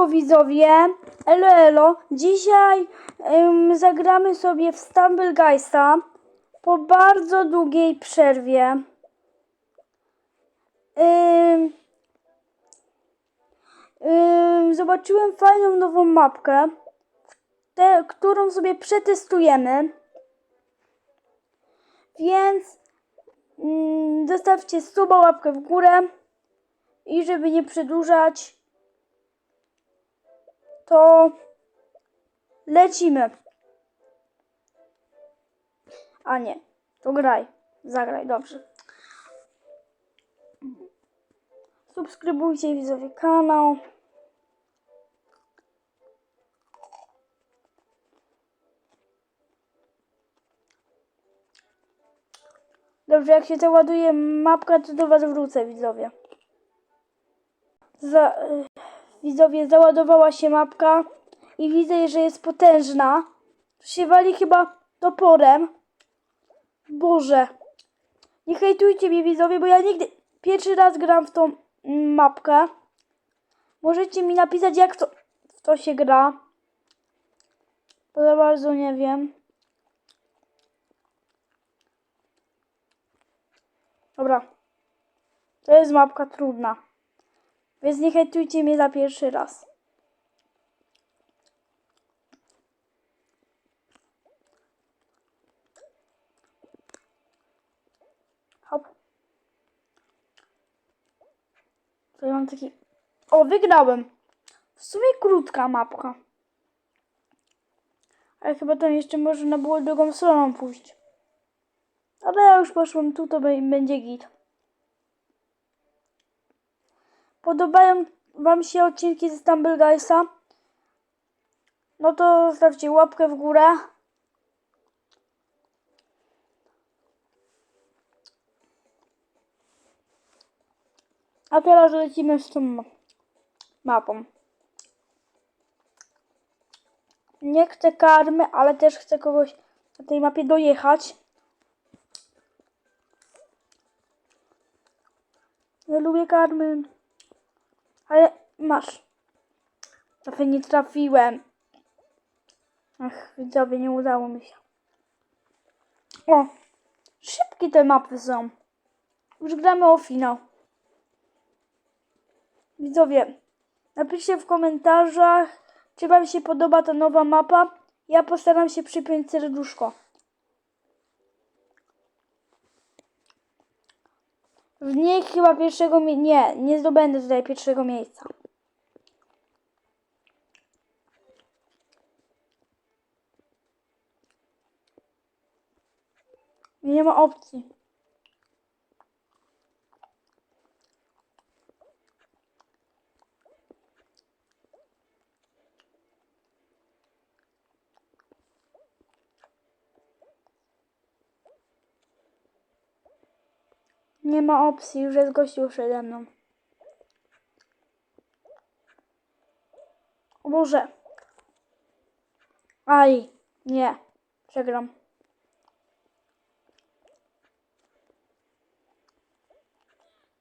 Widzowie, elo elo, dzisiaj em, zagramy sobie w Stumble Guysa po bardzo długiej przerwie. Ym, ym, zobaczyłem fajną nową mapkę, te, którą sobie przetestujemy, więc ym, zostawcie suba, łapkę w górę i żeby nie przedłużać, to lecimy. A nie, to graj. Zagraj, dobrze. Subskrybujcie widzowie kanał. Dobrze, jak się załaduje mapka, to do was wrócę widzowie. Za, widzowie, załadowała się mapka i widzę, że jest potężna. To się wali chyba toporem. Boże. Nie hejtujcie mnie widzowie, bo ja nigdy pierwszy raz gram w tą mapkę. Możecie mi napisać jak to, w to się gra. Bo za bardzo nie wiem. Dobra. To jest mapka trudna. Więc nie hejtujcie mnie za pierwszy raz. Hop. Ja mam taki... O, wygrałem. W sumie krótka mapka. Ale chyba tam jeszcze można było drugą stroną pójść. Ale ja już poszłam tu, to będzie git. Podobają Wam się odcinki ze Stumble Guysa? No to zostawcie łapkę w górę. A teraz lecimy z tą ma- mapą. Nie chcę karmy, ale też chcę kogoś na tej mapie dojechać. Nie lubię karmy. Ale masz. Trochę nie trafiłem. Ach, widzowie, nie udało mi się. O! Szybkie te mapy są. Już gramy o finał. Widzowie, napiszcie w komentarzach, czy Wam się podoba ta nowa mapa. Ja postaram się przypiąć serduszko. W niej chyba pierwszego Nie, nie zdobędę tutaj pierwszego miejsca. Nie ma opcji. Nie ma opcji, już jest gościu przede mną. O Boże. Aj, nie. Przegram.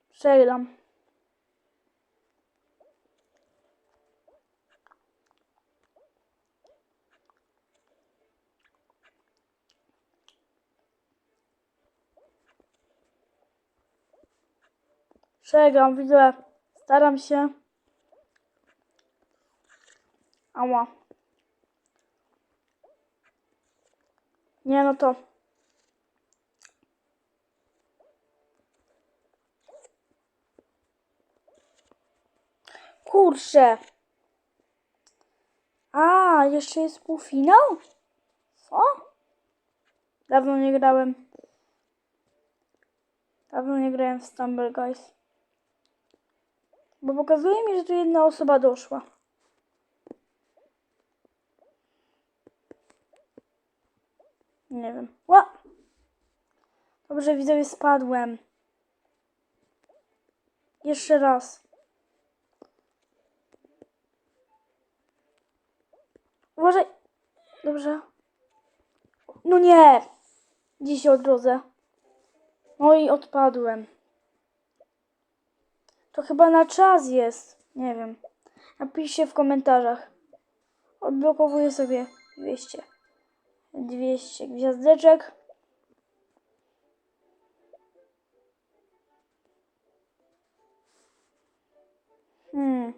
Przegram. Przegram, widzę. Staram się. Ała. Nie, no to. Kurczę. A, jeszcze jest półfinał? Co? Dawno nie grałem. Dawno nie grałem w Stumble Guys. Bo pokazuje mi, że tu jedna osoba doszła. Nie wiem. Ła! Dobrze, widzowie, spadłem. Jeszcze raz. Uważaj. Dobrze. No nie! Dziś się odrodzę. No i odpadłem. To chyba na czas jest. Nie wiem. Napiszcie w komentarzach. Odblokowuję sobie 200. 200 gwiazdeczek. Hmm.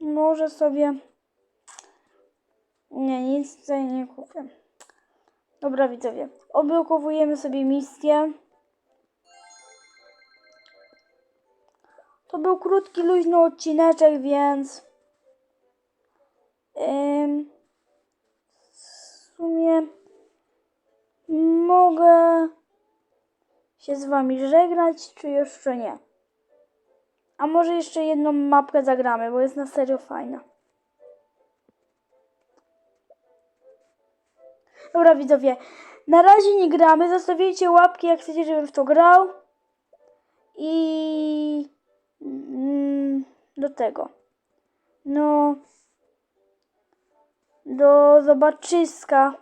Może sobie. Nie, nic tutaj nie kupię. Dobra, widzowie. Odblokowujemy sobie misję. To był krótki, luźny odcineczek, więc. W sumie. Mogę się z wami żegnać, czy jeszcze nie? A może jeszcze jedną mapkę zagramy, bo jest na serio fajna. Dobra widzowie, na razie nie gramy. Zostawiajcie łapki, jak chcecie, żebym w to grał. I tego. No. Do zobaczyska.